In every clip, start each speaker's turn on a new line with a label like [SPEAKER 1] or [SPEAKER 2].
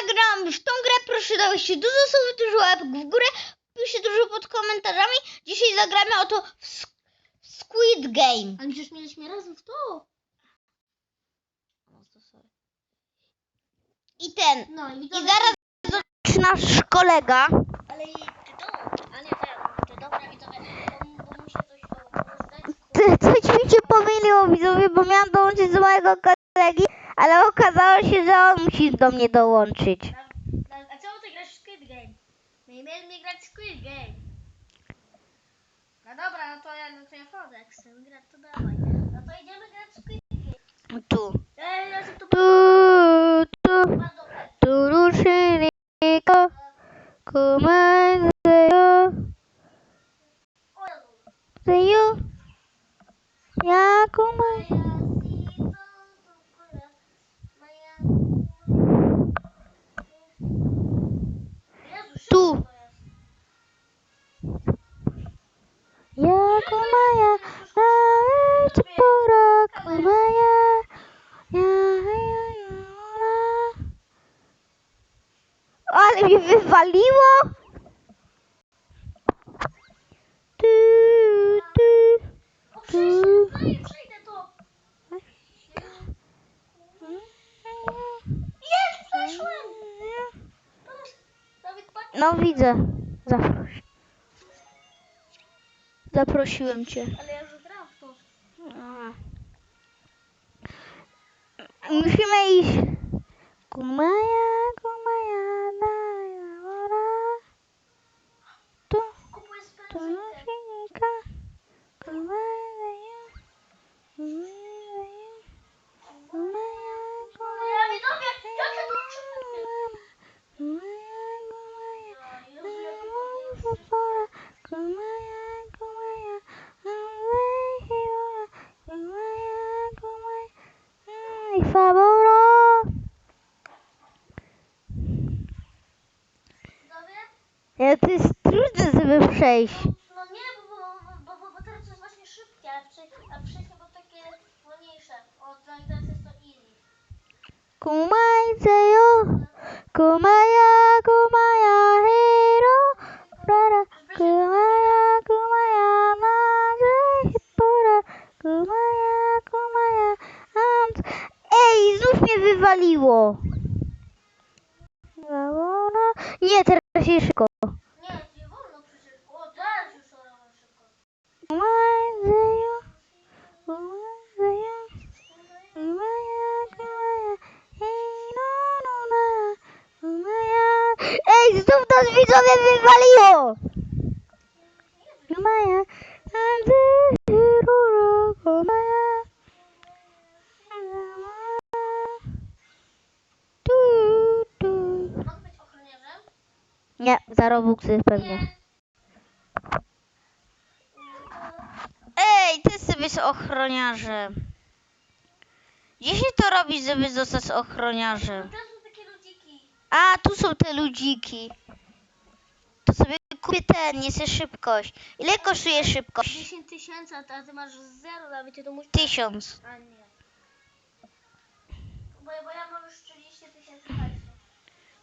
[SPEAKER 1] zagrałam w tą grę, proszę dałeście dużo słów, dużo łapek w górę, piszcie dużo pod komentarzami. Dzisiaj zagramy oto w Sk- Squid Game.
[SPEAKER 2] Ale przecież mieliśmy razem w to.
[SPEAKER 1] I ten,
[SPEAKER 2] No i
[SPEAKER 1] i zaraz zobaczy nasz kolega.
[SPEAKER 2] Ale i to? A nie, ten. Czy dobra widzowie, bo, bo muszę coś o,
[SPEAKER 1] Ty- Coś mi się pomyliło widzowie, bo miałam dołączyć do mojego kolegi, ale okazało się, że on musi do mnie dołączyć.
[SPEAKER 2] A czemu ty grasz w Squid Game? My mieliśmy grać w Squid Game. No dobra, no to ja, no to ja wchodzę, jak chcemy grać, to dawaj. No to idziemy grać w Squid Game.
[SPEAKER 1] Tu.
[SPEAKER 2] Ja
[SPEAKER 1] Tu, tu,
[SPEAKER 2] dobre.
[SPEAKER 1] tu ruszyli ko, kumazeyo,
[SPEAKER 2] O Jezu.
[SPEAKER 1] zeyo, ja kumaj. Tu. Ja kumaya, a ci pora kumaya, ja, ja, ja, ja. Mnie wywaliło.
[SPEAKER 2] To. Dawid, patrz.
[SPEAKER 1] No widzę. Zaproś. Zaprosiłem cię.
[SPEAKER 2] Ale ja już grałam w to.
[SPEAKER 1] Musimy iść. Kumaja, daja, wora. Tu,
[SPEAKER 2] Kupuję
[SPEAKER 1] tu
[SPEAKER 2] sprężynkę.
[SPEAKER 1] nosinika. Kumaja, kumaja, kumaja,
[SPEAKER 2] Ja widzowie, jak ja to czuję?
[SPEAKER 1] kumaja, kumaja.
[SPEAKER 2] Jezu, jak to jest.
[SPEAKER 1] Fora, kumaja, kumaja, kumaja, kumaja, kumaja.
[SPEAKER 2] Widzowie?
[SPEAKER 1] Ja, to jest trudne, żeby przejść.
[SPEAKER 2] No nie, bo, bo, bo, bo, teraz jest właśnie szybkie, a wcześniej, a wcześniej było takie wolniejsze. O, teraz jest to easy.
[SPEAKER 1] Kumaiseyo, kumaya, kumaya, hero, rara, kumaya, wywaliło. Nie, teraz się szybko.
[SPEAKER 2] Nie, nie wolno przecież. O, teraz już wolno szybko.
[SPEAKER 1] No, no. Ej, znów nas widzowie wywaliło! Umaya, antyruro, umaya. Tu, tu.
[SPEAKER 2] Mogę być ochroniarzem?
[SPEAKER 1] Nie, za Robuxy pewnie.
[SPEAKER 2] Nie.
[SPEAKER 1] Ej, ty sobie jest ochroniarzem. Gdzie się to robi, żeby zostać ochroniarzem?
[SPEAKER 2] To są takie ludziki.
[SPEAKER 1] A, tu są te ludziki. To sobie kupię ten, nie chcę szybkość. Ile kosztuje szybkość?
[SPEAKER 2] 10 tysięcy, a ty masz zero nawet, to musisz...
[SPEAKER 1] Tysiąc.
[SPEAKER 2] A nie. Bo, bo ja mam już 30 tysięcy.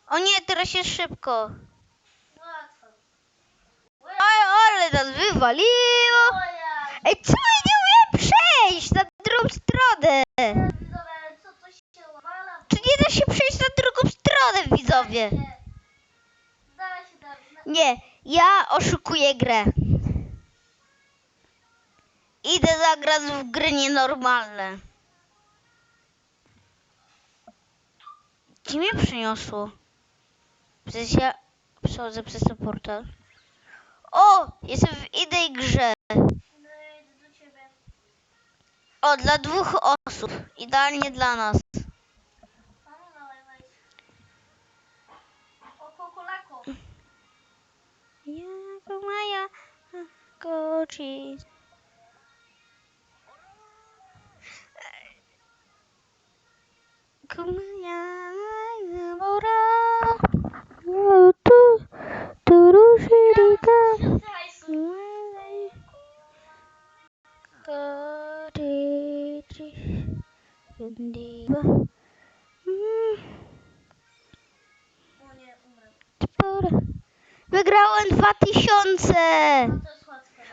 [SPEAKER 1] O nie, teraz jest szybko. Ale nas wywaliło. Ej, co ja nie umiem przejść na drugą stronę? Tu nie da się przejść na drugą stronę, widzowie. Nie, ja oszukuję grę. Idę zagrać w gry nienormalne. Gdzie mnie przyniosło? Przecież ja przechodzę przez ten portal. O! Jestem w innej grze. O, dla dwóch osób. Idealnie dla nas.
[SPEAKER 2] A dawaj, wejdź. O, kokolako.
[SPEAKER 1] Jako moja koci. Kumaya Wygrałem 2000!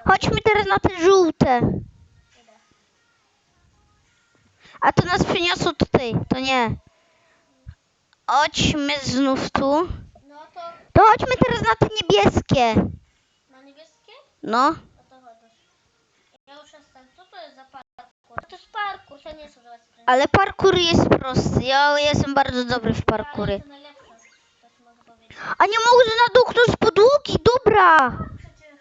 [SPEAKER 1] Chodźmy teraz na te żółte. A to nas przyniosło tutaj, to nie. Chodźmy znów tu.
[SPEAKER 2] No to
[SPEAKER 1] chodźmy teraz na te niebieskie.
[SPEAKER 2] Na niebieskie?
[SPEAKER 1] No.
[SPEAKER 2] To jest parkour, to nie są.
[SPEAKER 1] Ale parkour jest prosty. Ja jestem bardzo dobry w parkury.
[SPEAKER 2] To najlepsze, to ci mogę powiedzieć.
[SPEAKER 1] A nie mogę naduknąć z podłogi. Dobra.
[SPEAKER 2] Przecież...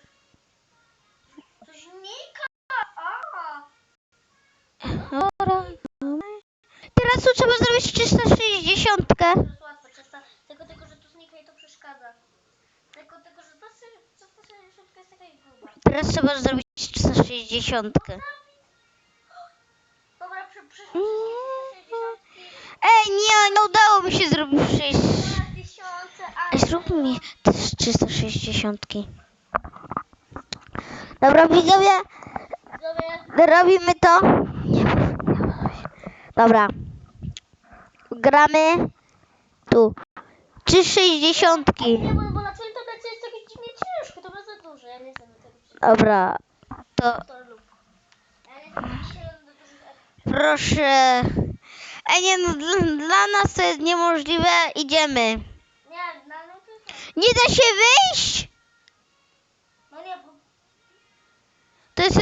[SPEAKER 2] To znika! A!
[SPEAKER 1] Dobra. Teraz tu trzeba zrobić 360.
[SPEAKER 2] To jest łatwe, czysta. Tylko tego, że tu znika i to przeszkadza. Tylko tego, że jest taka gruba.
[SPEAKER 1] Teraz trzeba zrobić 360. Ej, nie, nie udało mi się zrobić 6.
[SPEAKER 2] tysiące, a...
[SPEAKER 1] Zrób mi też 360. Dobra, widzowie, robimy to. Dobra. Gramy tu. 360.
[SPEAKER 2] Nie, bo, bo na twoim tablecie jest takie dziwnie ciężko, to było za duże, ja nie chcę do tego przyjść.
[SPEAKER 1] Dobra. To
[SPEAKER 2] To lub. Ja nie chcę dzisiaj do dużych
[SPEAKER 1] proszę. Ej, nie, no, dla, dla nas to jest niemożliwe. Idziemy.
[SPEAKER 2] Nie, na no to.
[SPEAKER 1] Nie da się wyjść.
[SPEAKER 2] No nie, bo...
[SPEAKER 1] To jest.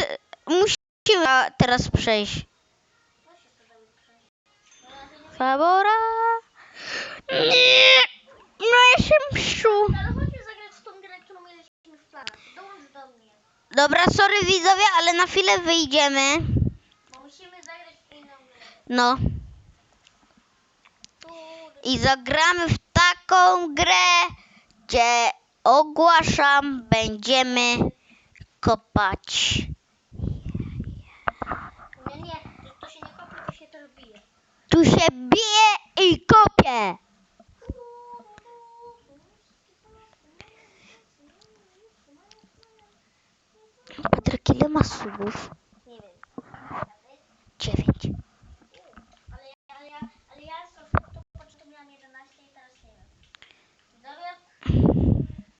[SPEAKER 1] Musimy teraz przejść.
[SPEAKER 2] Się to przejść. No ja to nie
[SPEAKER 1] Fabora. Nie. No ja się mszu.
[SPEAKER 2] Ale chodźmy zagrać w tą grę, którą mieliśmy w planach. Dołącz do mnie.
[SPEAKER 1] Dobra, sorry widzowie, ale na chwilę wyjdziemy.
[SPEAKER 2] Bo musimy zagrać w inną grę.
[SPEAKER 1] No. I zagramy w taką grę, gdzie ogłaszam, będziemy kopać.
[SPEAKER 2] Nie, nie, to, to się nie kopie, to się też bije.
[SPEAKER 1] Tu się bije i kopie. Patryk, ile ma subów?